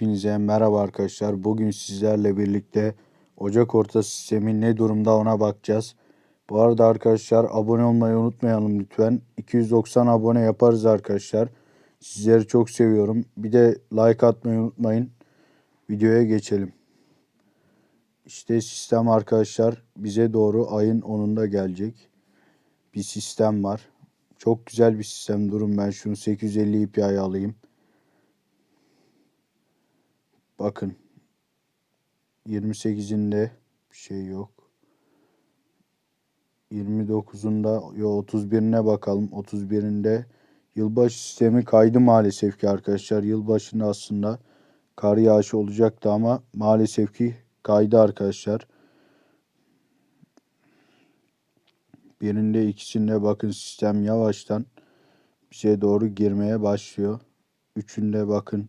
Hepinize merhaba arkadaşlar. Bugün sizlerle birlikte Ocak orta sistemi ne durumda ona bakacağız. Bu arada arkadaşlar abone olmayı unutmayalım lütfen. 290 abone yaparız arkadaşlar. Sizleri çok seviyorum. Bir de like atmayı unutmayın. Videoya geçelim. İşte sistem arkadaşlar bize doğru ayın 10'unda gelecek. Bir sistem var. Çok güzel bir sistem. Durun ben şunu 850 ipi alayım. Bakın 28'inde bir şey yok. 29'unda yo 31'ine bakalım. 31'inde yılbaşı sistemi kaydı maalesef ki arkadaşlar. Yılbaşında aslında kar yağışı olacaktı ama maalesef ki kaydı arkadaşlar. Birinde ikisinde bakın sistem yavaştan bize doğru girmeye başlıyor. Üçünde bakın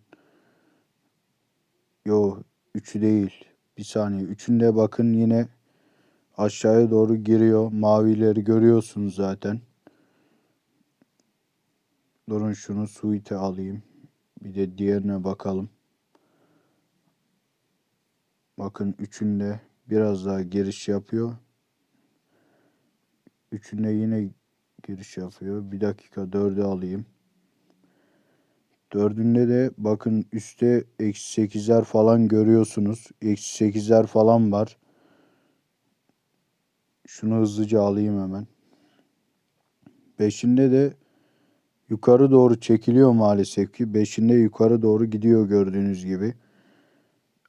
Yo, üçü değil. Bir saniye. Üçünde bakın yine aşağıya doğru giriyor. Mavileri görüyorsunuz zaten. Durun şunu suite alayım. Bir de diğerine bakalım. Bakın üçünde biraz daha giriş yapıyor. Üçünde yine giriş yapıyor. Bir dakika dördü alayım. Dördünde de bakın üstte eksi sekizler falan görüyorsunuz. Eksi sekizler falan var. Şunu hızlıca alayım hemen. Beşinde de yukarı doğru çekiliyor maalesef ki. Beşinde yukarı doğru gidiyor gördüğünüz gibi.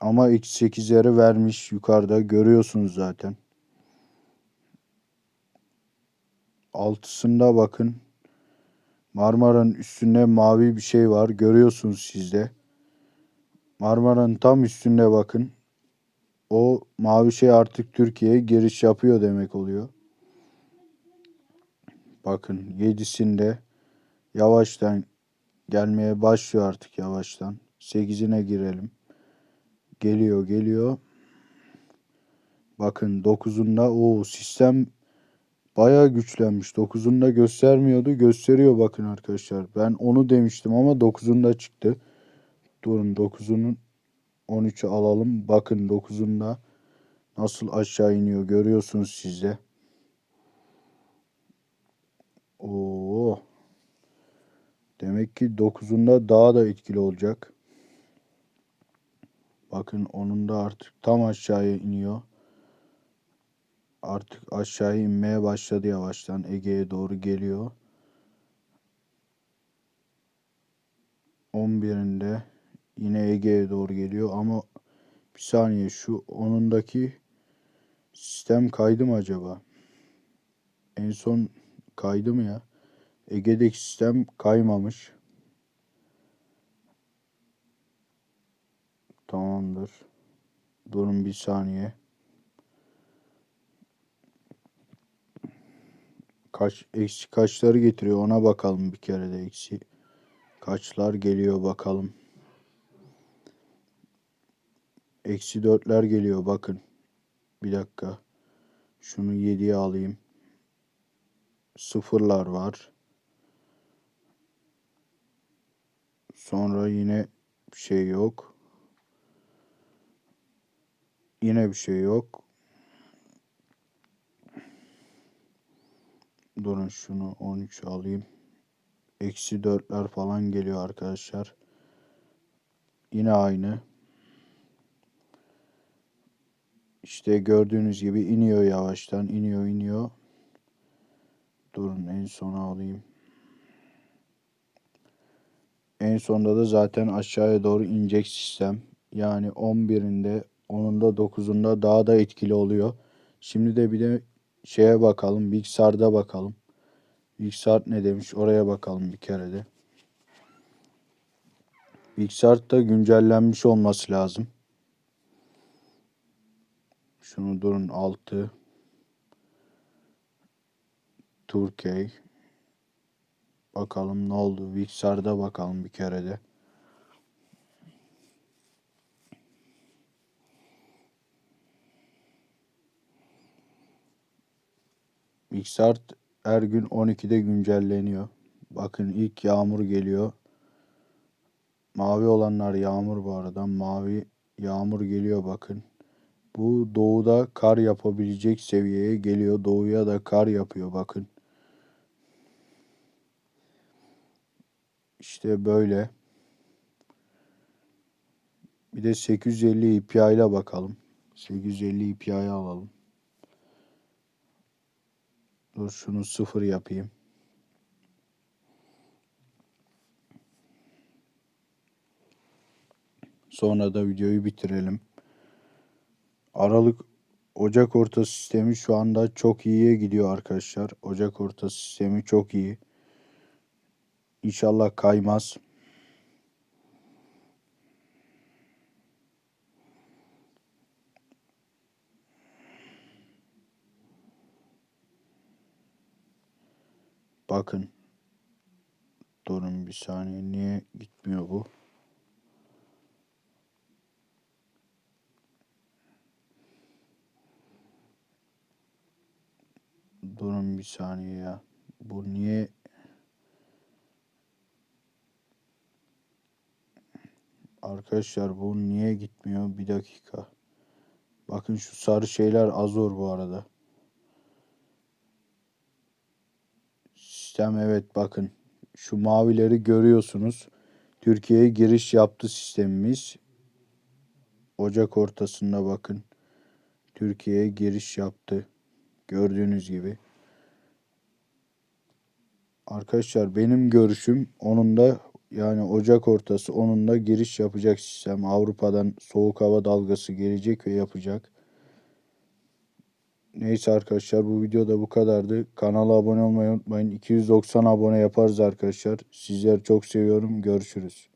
Ama eksi sekizleri vermiş yukarıda görüyorsunuz zaten. Altısında bakın Marmara'nın üstünde mavi bir şey var. Görüyorsunuz siz de. Marmara'nın tam üstünde bakın. O mavi şey artık Türkiye'ye giriş yapıyor demek oluyor. Bakın yedisinde yavaştan gelmeye başlıyor artık yavaştan. Sekizine girelim. Geliyor geliyor. Bakın dokuzunda o sistem Bayağı güçlenmiş. 9'unda göstermiyordu. Gösteriyor bakın arkadaşlar. Ben onu demiştim ama 9'unda çıktı. Durun 9'unun 13'ü alalım. Bakın 9'unda nasıl aşağı iniyor görüyorsunuz siz de. Oo. Demek ki 9'unda daha da etkili olacak. Bakın onun da artık tam aşağıya iniyor artık aşağı inmeye başladı yavaştan. Ege'ye doğru geliyor. 11'inde yine Ege'ye doğru geliyor ama bir saniye şu onundaki sistem kaydı mı acaba? En son kaydı mı ya? Ege'deki sistem kaymamış. Tamamdır. Durun bir saniye. Kaç eksi kaçları getiriyor ona bakalım bir kere de eksi kaçlar geliyor bakalım. Eksi dörtler geliyor bakın. Bir dakika. Şunu yediye alayım. Sıfırlar var. Sonra yine bir şey yok. Yine bir şey yok. Durun şunu 13 alayım. Eksi 4'ler falan geliyor arkadaşlar. Yine aynı. İşte gördüğünüz gibi iniyor yavaştan. iniyor iniyor. Durun en sona alayım. En sonda da zaten aşağıya doğru inecek sistem. Yani 11'inde 10'unda 9'unda daha da etkili oluyor. Şimdi de bir de şeye bakalım. Bilgisayarda bakalım. Bilgisayar ne demiş oraya bakalım bir kere de. Bilgisayar da güncellenmiş olması lazım. Şunu durun 6 Türkiye Bakalım ne oldu. Bilgisayarda bakalım bir kere de. Bilgisayar her gün 12'de güncelleniyor. Bakın ilk yağmur geliyor. Mavi olanlar yağmur bu arada. Mavi yağmur geliyor bakın. Bu doğuda kar yapabilecek seviyeye geliyor. Doğuya da kar yapıyor bakın. İşte böyle. Bir de 850 IPI ile bakalım. 850 IPI'yi alalım. Dur şunu sıfır yapayım. Sonra da videoyu bitirelim. Aralık Ocak orta sistemi şu anda çok iyiye gidiyor arkadaşlar. Ocak orta sistemi çok iyi. İnşallah kaymaz. Bakın. Durun bir saniye. Niye gitmiyor bu? Durun bir saniye ya. Bu niye Arkadaşlar bu niye gitmiyor? Bir dakika. Bakın şu sarı şeyler Azor bu arada. Sistem evet bakın. Şu mavileri görüyorsunuz. Türkiye'ye giriş yaptı sistemimiz. Ocak ortasında bakın. Türkiye'ye giriş yaptı. Gördüğünüz gibi. Arkadaşlar benim görüşüm onun da yani Ocak ortası onun da giriş yapacak sistem. Avrupa'dan soğuk hava dalgası gelecek ve yapacak. Neyse arkadaşlar bu videoda bu kadardı. Kanala abone olmayı unutmayın. 290 abone yaparız arkadaşlar. Sizleri çok seviyorum. Görüşürüz.